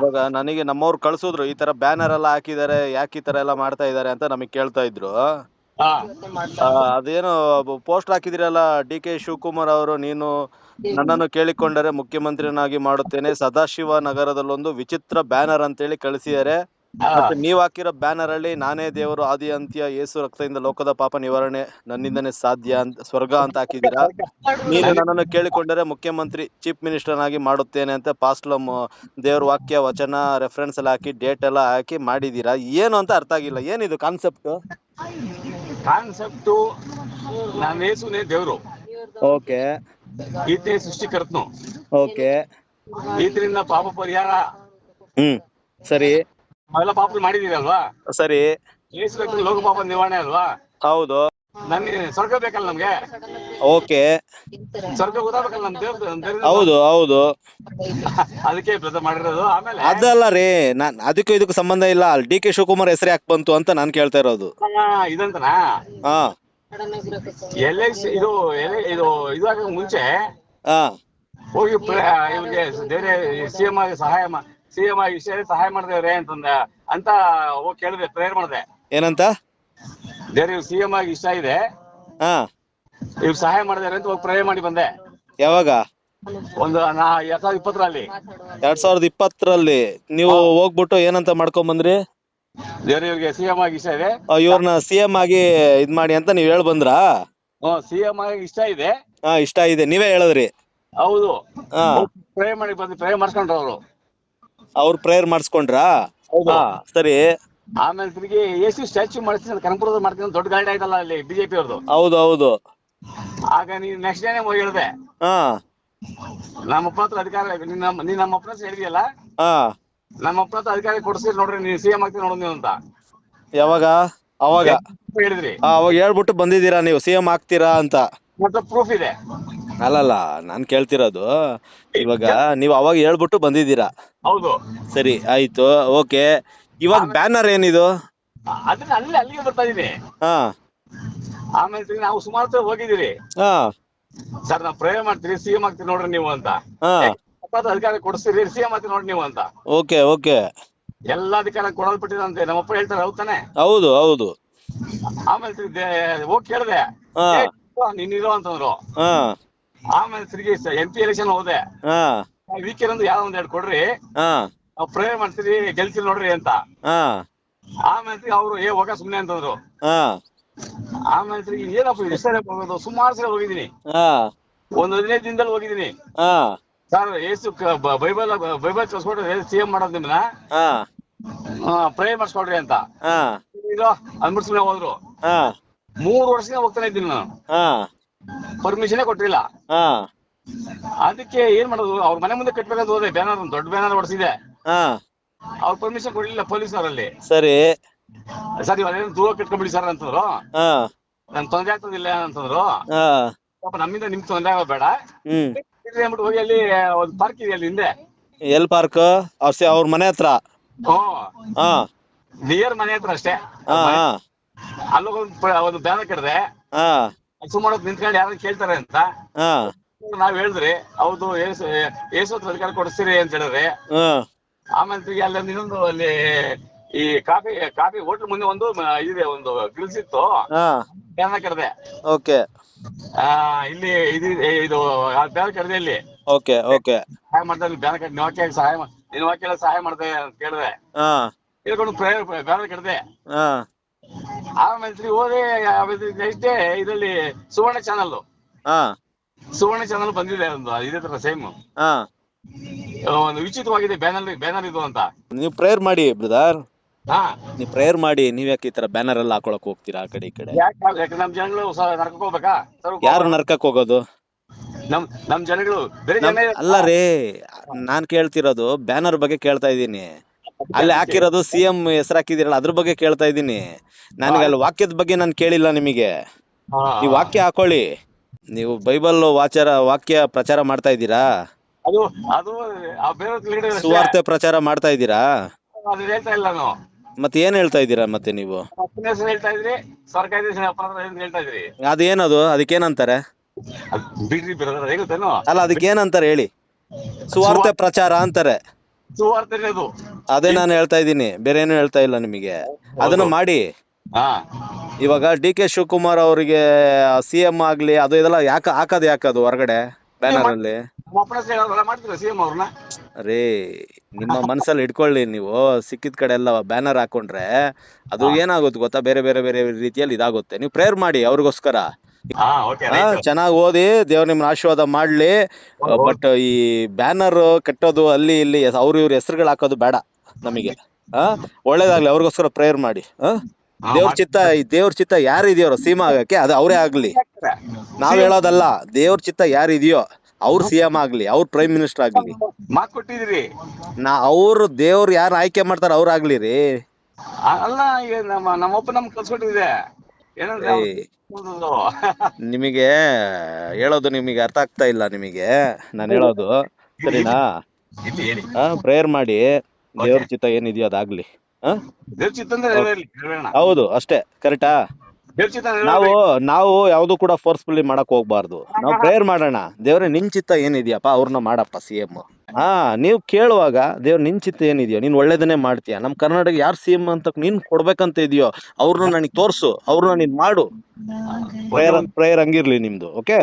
ಇವಾಗ ನನಗೆ ನಮ್ಮವ್ರು ಕಳ್ಸಿದ್ರು ಈ ತರ ಬ್ಯಾನರ್ ಎಲ್ಲ ಹಾಕಿದ್ದಾರೆ ಯಾಕೆ ಈ ತರ ಎಲ್ಲ ಮಾಡ್ತಾ ಇದ್ದಾರೆ ಅಂತ ನಮಗೆ ಕೇಳ್ತಾ ಇದ್ರು. ಆ, ಅದೇನೋ ಪೋಸ್ಟ್ ಹಾಕಿದಿರಲ್ಲ ಡಿ ಕೆ ಶಿವಕುಮಾರ್ ಅವರು ನೀನು ನನ್ನನ್ನು ಕೇಳಿಕೊಂಡರೆ ಮುಖ್ಯಮಂತ್ರಿಯನ್ನಾಗಿ ಮಾಡುತ್ತೇನೆ ಸದಾಶಿವ ನಗರದಲ್ಲೊಂದು ವಿಚಿತ್ರ ಬ್ಯಾನರ್ ಅಂತೇಳಿ ಕಳಿಸಿದ್ದಾರೆ. ಹಾ. ಮತ್ತೆ ನೀವ್ ಹಾಕಿರೋ ಬ್ಯಾನರ್ ಅಲ್ಲಿ ನಾನೇ ದೇವರು ಆದಿ ಅಂತ್ಯ ಏಸು ರಕ್ತದಿಂದ ಲೋಕದ ಪಾಪ ನಿವಾರಣೆ ನನ್ನಿಂದನೇ ಸಾಧ್ಯ ಅಂತ ಸ್ವರ್ಗ ಅಂತ ಹಾಕಿದ್ದೀರಾ? ನೀನು ನನ್ನನ್ನು ಕೇಳಿಕೊಂಡರೆ ಮುಖ್ಯಮಂತ್ರಿ ಚೀಫ್ ಮಿನಿಸ್ಟರ್ ಆಗಿ ಮಾಡುತ್ತೇನೆ ಅಂತ ಪಾಸ್ಲಮ್ ದೇವ್ರ ವಾಕ್ಯ ವಚನ ರೆಫರೆನ್ಸ್ ಎಲ್ಲ ಹಾಕಿ ಡೇಟ್ ಎಲ್ಲ ಹಾಕಿ ಮಾಡಿದೀರಾ ಏನು ಅಂತ ಅರ್ಥ ಆಗಿಲ್ಲ. ಏನಿದು ಕಾನ್ಸೆಪ್ಟ್ ಕಾನ್ಸೆಪ್ಟ್ ನಾನು ಯೇಸುನೇ ದೇವ್ರು. ಓಕೆ. ಈತನೇ ಸೃಷ್ಟಿಕರ್ತನು. ಓಕೆ. ಈತರಿಂದ ಪಾಪ ಪರಿಹಾರ. ಹ್ಮ್. ಸರಿ. ಅವೆಲ್ಲ ಪಾಪ ಮಾಡಿದೀರಿ ಅಲ್ವಾ? ಸರಿ. ಯೇಸು ರಕ್ತದ ಲೋಕ ಪಾಪ ನಿವಾರಣೆ ಅಲ್ವಾ? ಹೌದು. ನನ್ಗೆ ಸ್ವರ್ಗ ಬೇಕಲ್ಲ ನಮ್ಗೆ? ಓಕೆ. ಸ್ವರ್ಗ ಗೊತ್ತಾಗಬೇಕಲ್ಲ ನಮ್ ದೇವ್ರ ಹೌದು ಹೌದು. ಅದಕ್ಕೆ ಬ್ರತ ಮಾಡಿರೋದು. ಆಮೇಲೆ ಅದಲ್ಲ ರೀ ನಾನ್ ಅದಕ್ಕೂ ಇದಕ್ಕೂ ಸಂಬಂಧ ಇಲ್ಲ. ಡಿ ಕೆ ಶಿವಕುಮಾರ್ ಹೆಸರು ಯಾಕೆ ಬಂತು ಅಂತ ನಾನ್ ಕೇಳ್ತಾ ಇರೋದು. ಆ, ಇದಂತನಾ? ಹಾ. ಎಲ್ ಇದು ಎಲೆ ಇದು ಇದಾಗ ಮುಂಚೆ ಹಾ. ಹೋಗಿ ಪ್ರ- ಇವ್ರಿಗೆ ಬೇರೆ ಸಿಎಂ ಆಗಿ ಸಹಾಯ ಸಿಎಂ ಆಗಿ ಇಷ್ಟ ಸಹಾಯ ಮಾಡಿದೇವ್ರೆ ಅಂತಂದ ಅಂತ ಹೋಗಿ ಕೇಳಿದೆ ಪ್ರೇಯರ್ ಮಾಡಿದೆ. ಏನಂತ? ಬೇರೆ ಇವ್ರು ಸಿಎಂ ಆಗಿ ಇಷ್ಟ ಇದೆ. ಹಾ. ಇವ್ ಸಹಾಯ ಮಾಡಿದಾರೆ ಅಂತ ಹೋಗಿ ಪ್ರೇಯರ್ ಮಾಡಿ ಬಂದೆ. ಯಾವಾಗ? ಒಂದು ನಾ ಎರಡ್ ಸಾವಿರದ ಇಪ್ಪತ್ತರಲ್ಲಿ. ಎರಡ್ ಸಾವಿರದ ಇಪ್ಪತ್ತರಲ್ಲಿ. ನೀವು ಹೋಗ್ಬಿಟ್ಟು ಏನಂತ ಮಾಡ್ಕೊಂಡ್ ಬಂದ್ರಿ? ಬೇರೆ ಇವ್ರಿಗೆ ಸಿಎಂ ಆಗಿ ಇಷ್ಟ ಇದೆ. ಇವ್ರನ್ನ ಸಿಎಂ ಆಗಿ ಇದ್ ಮಾಡಿ ಅಂತ ನೀವ್ ಹೇಳ್ ಬಂದ್ರಾ ಹ್ಮ್ ಸಿಎಂ ಆಗಿ ಇಷ್ಟ ಇದೆ. ಹಾ ಇಷ್ಟ ಇದೆ. ನೀವೇ ಹೇಳಿದ್ರಿ. ಹೌದು. ಹಾ. ಪ್ರೇಯರ್ ಮಾಡಿ ಬಂದು ಪ್ರೇಯರ್ ಮಾಡ್ಸ್ಕೊಂಡ್ರ ಅವರು. ಅವ್ರ ಪ್ರೇಯರ್ ಮಾಡಿಸ್ಕೊಂಡ್ರಾ. ಹಾ ಸರಿ. ಆಮೇಲೆ ತಿರುಗಿ ಯೇಸು ಸ್ಟ್ಯಾಚ್ಯೂ ಮಾಡಿಸ್ತೀನಿ ಕನಕಪುರದ ಮಾಡ್ತೀನಿ ಅಂತ ದೊಡ್ಡ ಗಾಡಿ ಆಯ್ತಲ್ಲ ಅಲ್ಲಿ ಬಿಜೆಪಿ ಅವ್ರದ್ದು ಹೌದು ಹೌದು. ಆಗ ನೀನ್ ನೆಕ್ಸ್ಟ್ ಡೇನೆ ಹೋಗಿ ಹೇಳಿದೆ. ಹಾ. ನಮ್ಮ ಅಪ್ಪ ಹತ್ರ ಅಧಿಕಾರ ನೀನ್ ನಮ್ಮ ನೀನ್ ಹತ್ರ ಹೇಳಿದ್ಯಲ್ಲ? ಹಾ. ಹತ್ರ ಅಧಿಕಾರ ಕೊಡ್ಸಿ ನೋಡ್ರಿ ನೀವು ಸಿಎಂ ಆಗ್ತೀನಿ ನೋಡು ನೀವು ಅಂತ. ಯಾವಾಗ? ಅವಾಗ? ಹೇಳಿದ್ರಿ. ಆ, ಅವಾಗ ಹೇಳ್ಬಿಟ್ಟು ಬಂದಿದ್ದೀರಾ ನೀವು? ಸಿ ಎಂ ಆಗ್ತೀರಾ ಅಂತ? ಮತ್ತೆ ಪ್ರೂಫ್ ಇದೆ. ಅಲ್ಲಲ್ಲ ನಾನ್ ಕೇಳ್ತಿರೋದು ಇವಾಗ ನೀವ್ ಅವಾಗ ಹೇಳ್ಬಿಟ್ಟು ಬಂದಿದ್ದೀರಾ? ಹೌದು. ಸರಿ ಆಯ್ತು ಓಕೆ. ಇವಾಗ ಬ್ಯಾನರ್ ಏನಿದು? ಅದನ್ನ ಅಲ್ಲಿ ಅಲ್ಲಿಗೆ ಬರ್ತಾ ಇದೀನಿ. ಹಾ. ಆಮೇಲೆ ನಾವು ಸುಮಾರು ಸಲ ಹೋಗಿದ್ದೀರಿ. ಹಾ. ಸರ್ ನಾವು ಪ್ರೇಯರ್ ಮಾಡ್ತೀರಿ ಸಿಎಂ ಆಗ್ತೀರಿ ನೋಡ್ರಿ ನೀವು ಅಂತ. ಹಾ. ಅಪ್ಪ ಹತ್ರ ಅಧಿಕಾರ ಕೊಡಿಸ್ತೀರಿ ಸಿಎಂ ಆಗ್ತೀರಿ ನೋಡ್ರಿ ನೀವು ಅಂತ. Okay okay. ಎಲ್ಲ ಅಧಿಕಾರ ಕೊಡಲ್ಪಟ್ಟಿದಂತೆ ನಮ್ಮಪ್ಪ ಹೇಳ್ತಾರೆ ಹೌದ್ ತಾನೆ? ಹೌದು ಹೌದು. ಆಮೇಲೆ ಹೋಗಿ ಕೇಳಿದೆ. ಹಾ. ನೀನ್ ಇರೋ ಅಂತಂದ್ರು. ಹಾ. ಆಮೇಲೆ ತಿರುಗಿ ಎಂ ಪಿ ಎಲೆಕ್ಷನ್ ಹೋದೆ. ಹಾ. ವೀಕೆಂಡ್ ಅಂದ್ರೆ ಯಾವ್ದೋ ಒಂದ್ ಎರಡು ಕೊಡ್ರಿ. ಹಾ. ನಾವು ಪ್ರೇಯರ್ ಮಾಡ್ತೀರಿ ಗೆಲ್ತೀರಿ ನೋಡ್ರಿ ಅಂತ. ಹಾ. ಆಮೇಲೆ ತಿರ್ಗಿ ಅವ್ರು ಏ ಹೋಗ ಸುಮ್ನೆ ಅಂತಂದ್ರು. ಹಾ. ಆಮೇಲೆ ತಿರ್ಗಿ ಏನಪ್ಪ ಎಷ್ಟೇ ಹೋಗೋದು? ಸುಮಾರು ಸಲ ಹೋಗಿದೀನಿ ಹಾ. ಒಂದು ಹದಿನೈದು ದಿನದಲ್ಲಿ ಹೋಗಿದ್ದೀನಿ. ಹಾ. ಸರ್ ಏಸು ಕ- ಬ- ಬೈಬಲ್ ಬೈಬಲ್ ಕಳ್ಸ್ಕೊಟ್ರೆ ಸಿಎಂ ಮಾಡೋದು ನಿಮ್ನ? ಹಾ. ಪ್ರೇಯರ್ ಮಾಡಿಸ್ಕೊಡ್ರಿ ಅಂತ. ಹಾ. ಇದು ಅಂದ್ಬಿಟ್ಟು ಸುಮ್ನೆ ಹೋದ್ರು. ಹಾ. ಮೂರು ವರ್ಷದಿಂದ ಹೋಗ್ತಾನೆ ಇದ್ದೀನಿ ನಾನು. ಹಾ. ಪರ್ಮಿಷನೇ ಕೊಟ್ಟಿಲ್ಲ. ಹಾ. ಅದಕ್ಕೆ ಏನ್ ಮಾಡೋದು? ಅವ್ರ ಮನೆ ಮುಂದೆ ಕಟ್ಬೇಕಂತ ಹೋದೆ ಬ್ಯಾನರ್ ದೊಡ್ಡ ಬ್ಯಾನರ್ ಹೊಡ್ಸಿದೆ. ಹಾ. ಅವ್ರ ಪರ್ಮಿಷನ್ ಕೊಡ್ಲಿಲ್ಲ ಪೊಲೀಸ್ನವರಲ್ಲಿ ಸರಿ. ಸರಿ ಇವಾಗ ದೂರ ಕಟ್ಕೊಂಡ್ಬಿಡಿ ಸರ್ ಅಂತಂದ್ರು. ಹಾ. ನನ್ ತೊಂದ್ರೆ ಆಗ್ತದಿಲ್ಲ ಅಂತಂದ್ರು. ಹಾ. ಪಾಪ ನಮ್ಮಿಂದ ನಿಮ್ಗೆ ತೊಂದ್ರೆ ಆಗೋದ್ ಬೇಡ. ಹ್ಮ್. ಇರ್ಲಿ ಅಂದ್ಬಿಟ್ಟು ಹೋಗಿ ಅಲ್ಲಿ ಒಂದ್ ಪಾರ್ಕ್ ಇದೆ ಅಲ್ಲಿ ಹಿಂದೆ. ಎಲ್ ಪಾರ್ಕ್ ಅವ್ರ ಅವ್ರ ಮನೆ ಹತ್ರ? ಹ್ಮ್ ಹಾ. ನಿಯರ್ ಮನೆ ಹತ್ರ ಅಷ್ಟೇ. ಹಾ ಹಾ. ಅಲ್ಲೊಂದು ಒಂದು ಒಂದು ಬ್ಯಾನರ್ ಕಡ್ದೆ ಹಾ. ಸುಮಾರು ಹೊತ್ತು ನಿಂತ್ಕೊಂಡು ಯಾರು ಕೇಳ್ತಾರೆ ಅಂತ? ಹಾ. ನಾವ್ ಹೇಳಿದ್ರಿ ಹೌದು ಏಸು ಏಸು ಹತ್ರ ಅಧಿಕಾರ ಕೊಡಿಸ್ತೀರಿ ಅಂತ ಹೇಳಿದ್ರೆ ಆಮೇಲೆ ಅಲ್ಲಿ ಇನ್ನೊಂದು ಅಲ್ಲಿ ಈ ಕಾಫಿ ಕಾಫಿ ಹೋಟ್ಲ್ ಮುಂದೆ ಒಂದು ಇದೆ ಒಂದು ಗ್ರಿಲ್ಸ್ ಇತ್ತು. ಹಾ. ಬ್ಯಾನರ್ ಕಡ್ದೆ ಓಕೆ. ಆ ಇಲ್ಲಿ ಇದು ಇದು ಬ್ಯಾನರ್ ಕರೆದೆ ಇಲ್ಲಿ. Okay okay. ಸಹಾಯ ಮಾಡ್ತಾ ಇಲ್ಲಿ ಕಡೆ ಸಹಾಯ ಮಾ- ನಿನ್ ಸಹಾಯ ಮಾಡ್ದೆ ಅಂತ ಕೇಳಿದೆ. ಹಾ. ಹೇಳ್ಕೊಂಡು ಪ್ರೇಯರ್ ಬ್ಯಾನರ್ ಕಡ್ದೆ ಹಾ. ಆಮೇಲೆ ತಿರ್ಗಿ ಹೋದೆ ನೆಕ್ಸ್ಟ್ ಡೇ ಇದರಲ್ಲಿ ಸುವರ್ಣ ಚಾನಲ್ ಹಾ. ಸುವರ್ಣ ಚಾನಲ್ ಬಂದಿದೆ ಒಂದು ಇದೇ ತರ ಸೇಮ್ ಹಾ. ಒಂದು ವಿಚಿತ್ರವಾಗಿದೆ ಬ್ಯಾನರ್ ಬ್ಯಾನರ್ ಇದು ಅಂತ. ನೀವು ಪ್ರೇಯರ್ ಮಾಡಿ ಬ್ರದರ್ ಹಾ. ನೀವು ಪ್ರೇಯರ್ ಮಾಡಿ ನೀವ್ ಯಾಕೆ ಈ ತರ ಬ್ಯಾನರ್ ಎಲ್ಲ ಹಾಕೊಳಕ್ ಹೋಗ್ತೀರಾ ಆ ಕಡೆ ಈ ಕಡೆ? ಯಾಕೆ ಯಾಕೆ ನಮ್ ಜನಗಳು ನರಕಕ್ಕೆ ಹೋಗ್ಬೇಕಾ? ಸರ್ವಕ್ಕೆ ಯಾರು ನರ್ಕಕ್ ಹೋಗೋದು? ನಮ್ ನಮ್ ಜನಗಳು ಬೇರೆ ನಮ್- ಜನ ಅಲ್ಲ ರೀ ನಾನ್ ಕೇಳ್ತಿರೋದು ಬ್ಯಾನರ್ ಬಗ್ಗೆ ಕೇಳ್ತಾ ಇದ್ದೀನಿ. ಅಲ್ಲಿ ಹಾಕಿರೋದು ಸಿ ಎಂ ಹೆಸರು ಹಾಕಿದಿರಲ್ಲ ಅದ್ರ ಬಗ್ಗೆ ಕೇಳ್ತಾ ಇದ್ದೀನಿ. ನನಗೆ ಅಲ್ಲಿ ವಾಕ್ಯದ ಬಗ್ಗೆ ನಾನು ಕೇಳಿಲ್ಲ ನಿಮಗೆ. ಈ ನೀವು ವಾಕ್ಯ ಹಾಕೊಳ್ಳಿ. ನೀವು ಬೈಬಲ್ ವಾಚಾರ ವಾಕ್ಯ ಪ್ರಚಾರ ಮಾಡ್ತಾ ಇದ್ದೀರಾ? ಅದು ಅದು ಆ ಬೇರೆ ಲೀಡರ್ ಸುವಾರ್ತೆ ಪ್ರಚಾರ ಮಾಡ್ತಾ ಇದ್ದೀರಾ? ಅದು ಹೇಳ್ತಾ ಇಲ್ಲ ನಾನು ಮತ್ತೆ ಏನ್ ಹೇಳ್ತಾ ಇದ್ದೀರಾ ಮತ್ತೆ ನೀವು? ಅಪ್ಪನ ಹೆಸರು ಹೇಳ್ತಾ ಇದ್ರಿ ಸರ್ಕಾರಿ ಹೆಸರು ಅಪ್ಪನ ಹತ್ರ ಹೆಸರು ಹೇಳ್ತಾ ಇದ್ರಿ. ಅದೇನದು? ಅದಕ್ಕೇನಂತಾರೆ? ಅದ್ ಬಿಡ್ರಿ ಬ್ರದರ್ ಹೇಗುತ್ತೇನೋ? ಅಲ್ಲ ಅದಕ್ಕೇನಂತಾರೆ ಹೇಳಿ. ಸುವಾರ್ತೆ ಪ್ರಚಾರ ಅಂತಾರೆ. ಸುವಾರ್ತೆನೇ ಅದು ಅದೇ ನಾನು ಹೇಳ್ತಾ ಇದ್ದೀನಿ ಬೇರೆ ಏನು ಹೇಳ್ತಾ ಇಲ್ಲ ನಿಮಗೆ. ಅದನ್ನ ಮಾಡಿ. ಹಾ. ಇವಾಗ ಡಿ ಕೆ ಶಿವಕುಮಾರ್ ಅವರಿಗೆ ಸಿ ಎಂ ಆಗ್ಲಿ ಅದು ಇದೆಲ್ಲ ಯಾಕೆ ಹಾಕದ್ ಯಾಕೆ ಅದು ಹೊರಗಡೆ ಬ್ಯಾನರ್ ಅಲ್ಲಿ ಮಾಡ್ತೀರಾ ಅವ್ರನ್ನ? ಅರೇ ನಿಮ್ಮ ಮನಸ್ಸಲ್ಲಿ ಇಟ್ಕೊಳ್ಳಿ ನೀವು ಸಿಕ್ಕಿದ ಕಡೆ ಎಲ್ಲ ಬ್ಯಾನರ್ ಹಾಕೊಂಡ್ರೆ ಅದು ಏನಾಗುತ್ತೆ ಗೊತ್ತಾ? ಬೇರೆ ಬೇರೆ ಬೇರೆ ರೀತಿಯಲ್ಲಿ ಇದಾಗುತ್ತೆ. ನೀವು ಪ್ರೇಯರ್ ಮಾಡಿ ಅವ್ರಿಗೋಸ್ಕರ. ಚೆನ್ನಾಗಿ ಓದಿ ದೇವ್ರ ನಿಮ್ನ ಆಶೀರ್ವಾದ ಮಾಡ್ಲಿ. ಬಟ್ ಈ ಬ್ಯಾನರ್ ಕಟ್ಟೋದು ಅಲ್ಲಿ ಇಲ್ಲಿ ಅವ್ರ ಇವ್ರ ಹೆಸರುಗಳು ಹಾಕೋದು ಬೇಡ ನಮಗೆ. ಆ ಒಳ್ಳೇದಾಗ್ಲಿ ಅವ್ರಿಗೋಸ್ಕರ ಪ್ರೇಯರ್ ಮಾಡಿ. ಆ ದೇವ್ರ ಚಿತ್ತ ಈ ದೇವ್ರ ಚಿತ್ತ ಯಾರು ಇದೆಯೋ ಸೀಮಾ ಆಗಕ್ಕೆ ಅದು ಅವರೇ ಆಗ್ಲಿ. ನಾವ್ ಹೇಳೋದಲ್ಲ ದೇವ್ರ ಚಿತ್ತ ಯಾರು ಇದೆಯೋ ಅವ್ರ ಸಿ ಎಂ ಆಗ್ಲಿ ಅವ್ರ ಪ್ರೈಮ್ ಮಿನಿಸ್ಟರ್ ಆಗ್ಲಿ. ನಾ ಅವ್ರು ದೇವ್ರ ಯಾರು ಆಯ್ಕೆ ಮಾಡ್ತಾರ ಅವ್ರ ಆಗ್ಲಿ ರೀ. ಅಲ್ಲ ನಮ್ಮಪ್ಪ ನಮ್ ಕಲ್ಸ್ಕೊಟ್ಟಿದೆ ನಿಮಗೆ ಹೇಳೋದು ನಿಮಗೆ ಅರ್ಥ ಆಗ್ತಾ ಇಲ್ಲ ನಿಮಗೆ. ನಾನು ಹೇಳೋದು. ಸರಿನಾ? ಪ್ರೇಯರ್ ಮಾಡಿ. ದೇವ್ರ ಚಿತ್ತ ಏನಿದೆಯೋ ಅದಾಗ್ಲಿ. ಹೌದು ಅಷ್ಟೇ. ಕರೆಕ್ಟಾ ನಾವು ನಾವು ಯಾವ್ದು ಕೂಡ ಫೋರ್ಸ್ಫುಲ್ಲಿ ಮಾಡಕ್ ಹೋಗ್ಬಾರ್ದು. ನಾವು ಪ್ರೇಯರ್ ಮಾಡೋಣ. ದೇವ್ರೆ ನಿನ್ ಚಿತ್ತ ಏನಿದ್ಯಪ್ಪ ಅವ್ರನ್ನ ಮಾಡಪ್ಪ ಸಿ ಎಂ ಹಾ ನೀವು ಕೇಳುವಾಗ ದೇವ್ರ ನಿನ್ ಚಿತ್ತ ಏನಿದೆಯೋ ನೀನ್ ಒಳ್ಳೇದನ್ನೇ ಮಾಡ್ತೀಯ? ನಮ್ ಕರ್ನಾಟಕ ಯಾರು ಸಿ ಎಂ ಅಂತ ನೀನ್ ಕೊಡ್ಬೇಕಂತ ಇದೆಯೋ ಅವ್ರನ್ನ ನನಗ್ ತೋರ್ಸು ಅವ್ರನ್ನ ನೀನ್ ಮಾಡು. ಪ್ರೇಯರ್ ಪ್ರೇಯರ್ ಹಂಗಿರ್ಲಿ ನಿಮ್ದು ಓಕೆ